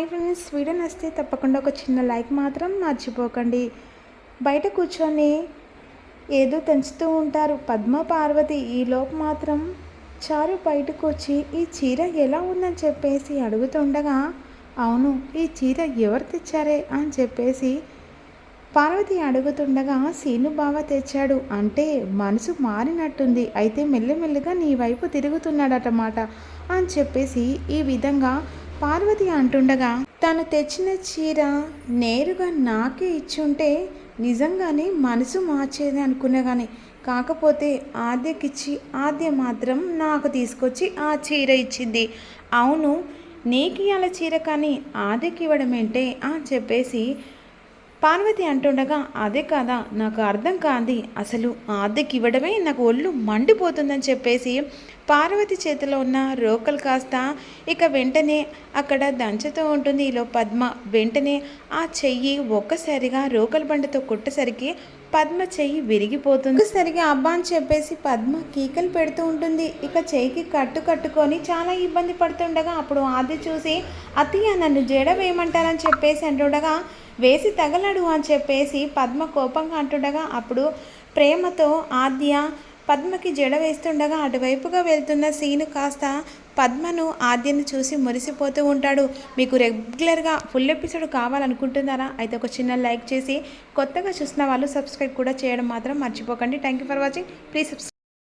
Hi friends video నచ్చితే తప్పకుండా ఒక చిన్న లైక్ మాత్రం మర్చిపోకండి. బయట కూర్చొని ఏదో తెంచుతూ ఉంటారు. పద్మ పార్వతి ఈలోపు మాత్రం చారు బయటకు వచ్చి ఈ చీర ఎలా ఉందని చెప్పేసి అడుగుతుండగా అవును ఈ చీర ఎవరు తెచ్చారే? అని చెప్పేసి పార్వతి అడుగుతుండగా సీను బావ తెచ్చాడు. అంటే మనసు మారినట్టుంది. అయితే మెల్లమెల్లగా నీ వైపు తిరుగుతున్నాడటమాట అని చెప్పేసి ఈ విధంగా పార్వతి అంటుండగా తను తెచ్చిన చీర నేరుగా నాకే ఇచ్చుంటే నిజంగానే మనసు మార్చేది అనుకున్నా కానీ కాకపోతే ఆద్యకిచ్చి ఆద్య మాత్రం నాకు తీసుకొచ్చి ఆ చీర ఇచ్చింది. అవును నీకు అలా చీర కానీ ఆద్యకి ఇవ్వడం ఏంటే అని చెప్పేసి పార్వతి అంటుండగా అదే కాదా నాకు అర్థం కాంది. అసలు ఆద్దెకి ఇవ్వడమే నాకు ఒళ్ళు మండిపోతుందని చెప్పేసి పార్వతి చేతిలో ఉన్న రోకలు కాస్త ఇక వెంటనే అక్కడ దంచుతూ ఉంటుంది. ఈలో పద్మ వెంటనే ఆ చెయ్యి ఒక్కసారిగా రోకల బండతో కొట్టేసరికి పద్మ చెయ్యి విరిగిపోతుంది. సరిగా అబ్బా అని చెప్పేసి పద్మ కీకలు పెడుతూ ఉంటుంది. ఇక చెయ్యికి కట్టు కట్టుకొని చాలా ఇబ్బంది పడుతుండగా అప్పుడు ఆది చూసి అత్తయ్య నన్ను జడ వేయమంటారని చెప్పేసి అంటుండగా వేసి తగలడు అని చెప్పేసి పద్మ కోపంగా అంటుండగా అప్పుడు ప్రేమతో ఆద్య పద్మకి జడ వేస్తుండగా అటువైపుగా వెళ్తున్న సీను కాస్త పద్మను ఆద్యను చూసి మురిసిపోతూ ఉంటాడు. మీకు రెగ్యులర్గా ఫుల్ ఎపిసోడ్ కావాలనుకుంటున్నారా? అయితే ఒక చిన్న లైక్ చేసి కొత్తగా చూసిన వాళ్ళు సబ్స్క్రైబ్ కూడా చేయడం మాత్రం మర్చిపోకండి. Thank you for watching. Please subscribe